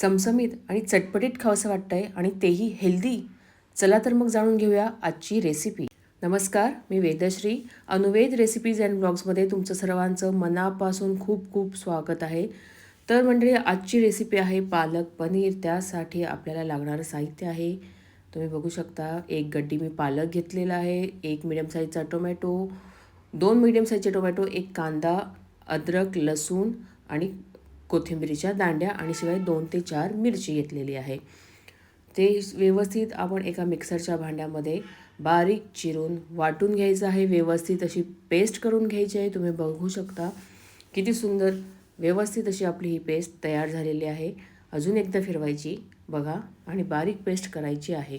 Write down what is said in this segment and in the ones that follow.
चमचमीत आणि चटपटीत खावंसं वाटतंय आणि तेही हेल्दी चला तर मग जाणून घेऊया आजची रेसिपी नमस्कार मी वेदश्री. अनुवेद रेसिपीज अँड ब्लॉग्समध्ये तुमचं सर्वांचं मनापासून खूप खूप स्वागत आहे. तर म्हणजे आजची रेसिपी आहे पालक पनीर. त्यासाठी आपल्याला लागणारं साहित्य आहे. तुम्ही बघू शकता एक गड्डी मी पालक घेतलेला आहे एक मिडियम साईजचा टोमॅटो दोन मिडियम साईजचे टोमॅटो एक कांदा अद्रक लसूण आणि कोथिंबिरीच्या दांड्या आणि शिवाय दोन ते चार मिरची घेतलेली आहे. ते व्यवस्थित आपण एका मिक्सरच्या भांड्यामध्ये बारीक चिरून वाटून घ्यायचं आहे. व्यवस्थित अशी पेस्ट करून घ्यायची आहे. तुम्ही बघू शकता किती सुंदर व्यवस्थित अशी आपली ही पेस्ट तयार झालेली आहे. अजून एकदा फिरवायची बघा आणि बारीक पेस्ट करायची आहे.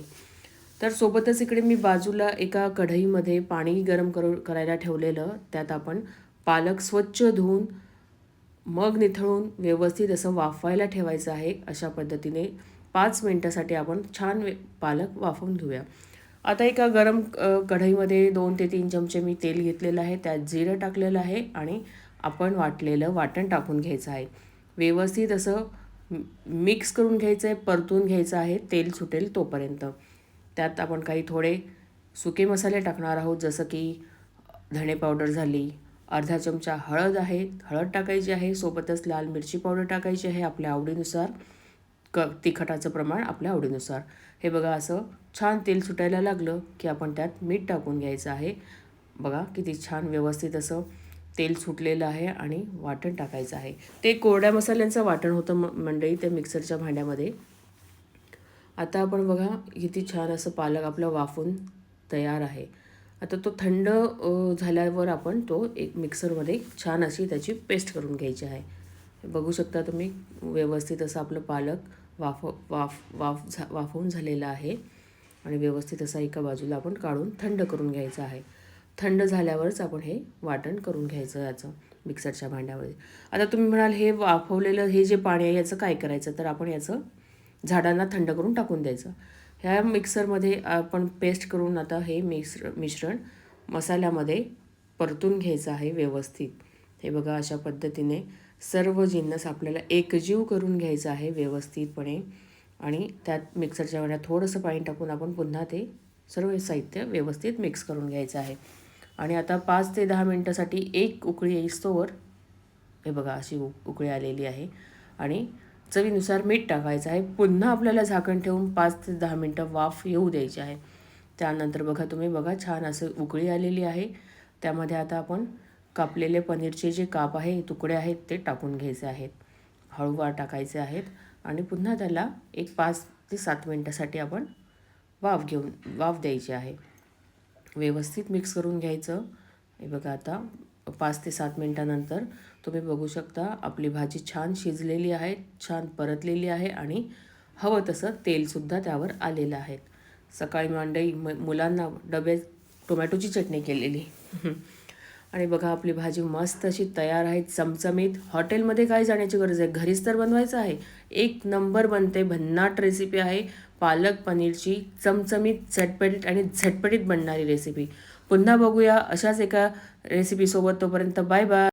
तर सोबतच इकडे मी बाजूला एका कढईमध्ये पाणी गरम करू करायला ठेवलेलं. त्यात आपण पालक स्वच्छ धुवून मग निथळून व्यवस्थित असं वाफवायला ठेवायचं आहे अशा पद्धतीने पाच मिनटासाठी आपण छान वे पालक वाफवून घेऊया. आता एका गरम कढईमध्ये दोन ते तीन चमचे मी तेल घेतलेलं आहे त्यात जिरं टाकलेलं आहे आणि आपण वाटलेलं वाटण टाकून घ्यायचं आहे. व्यवस्थित असं मिक्स करून घ्यायचं आहे परतून घ्यायचं आहे तेल सुटेल तोपर्यंत. त्यात आपण काही थोडे सुके मसाले टाकणार आहोत जसं की धणे पावडर झाली अर्धा चमचा हळद आहे हळद टाकायची आहे सोबतच लाल मिरची पावडर टाकायची आहे आपल्या आवडीनुसार. क तिखटाचं प्रमाण आपल्या आवडीनुसार. हे बघा असं छान तेल सुटायला लागलं की आपण त्यात मीठ टाकून घ्यायचं आहे. बघा किती छान व्यवस्थित असं तेल सुटलेलं आहे आणि वाटण टाकायचं आहे. ते कोरड्या मसाल्यांचं वाटण होतं म मंडळी त्या मिक्सरच्या भांड्यामध्ये. आता आपण बघा किती छान असं पालक आपलं वाफून तयार आहे. आता तो थंड झाल्यावर आपण तो एक मिक्सरमध्ये छान अशी त्याची पेस्ट करून घ्यायची आहे. बघू शकता तुम्ही व्यवस्थित असं आपलं पालक वाफ वाफ वाफ झा वाफवून झालेलं आहे. आणि व्यवस्थित असा एका बाजूला आपण काढून थंड करून घ्यायचं आहे. थंड झाल्यावरच आपण हे वाटण करून घ्यायचं याचं मिक्सरच्या भांड्यामध्ये. आता तुम्ही म्हणाल हे वाफवलेलं हे जे पाणी आहे याचं काय करायचं? तर आपण याचं झाडांना थंड करून टाकून द्यायचं. ह्या मिक्सरमध्ये आपण पेस्ट करून आता हे मिक्स मिश्रण मसाल्यामध्ये परतून घ्यायचं आहे व्यवस्थित. हे बघा अशा पद्धतीने सर्व जिन्नस आपल्याला एकजीव करून घ्यायचं आहे व्यवस्थितपणे. आणि त्यात मिक्सरच्या वेळेला थोडंसं पाणी टाकून आपण पुन्हा ते सर्व साहित्य व्यवस्थित मिक्स करून घ्यायचं आहे. आणि आता पाच ते दहा मिनटासाठी एक उकळी येईस्तोवर हे बघा अशी उ उकळी आलेली आहे. आणि चवीनुसार मीठ टाकायचं आहे. पुन्हा आपल्याला झाकण ठेवून पाच ते दहा मिनटं वाफ येऊ द्यायची आहे. त्यानंतर बघा तुम्ही बघा छान असं उकळी आलेली आहे. त्यामध्ये आता आपण कापलेले पनीरचे जे काप आहे तुकडे आहेत ते टाकून घ्यायचे आहेत. हळूवार टाकायचे आहेत आणि पुन्हा त्याला एक पाच ते सात मिनटासाठी आपण वाफ घेऊन वाफ द्यायची आहे. व्यवस्थित मिक्स करून घ्यायचं. हे बघा आता पाच ते सात मिनटानंतर तुम्ही बघू शकता आपली भाजी छान शिजलेली आहे छान परतलेली आहे आणि हवं तसं तेलसुद्धा त्यावर आलेलं आहे. सकाळी मांडई म मुलांना डब्यात टोमॅटोची चटणी केलेली. आणि बघा आपली भाजी मस्त अशी तयार आहे चमचमीत. हॉटेलमध्ये काय जाण्याची गरज आहे? घरीच तर बनवायचं आहे. एक नंबर बनते भन्नाट रेसिपी आहे. पालक पनीरची चमचमीत झटपटीत आणि झटपटीत बनणारी रेसिपी पुन्हा बघूया अशाच एका रेसिपीसोबत तोपर्यंत बाय बाय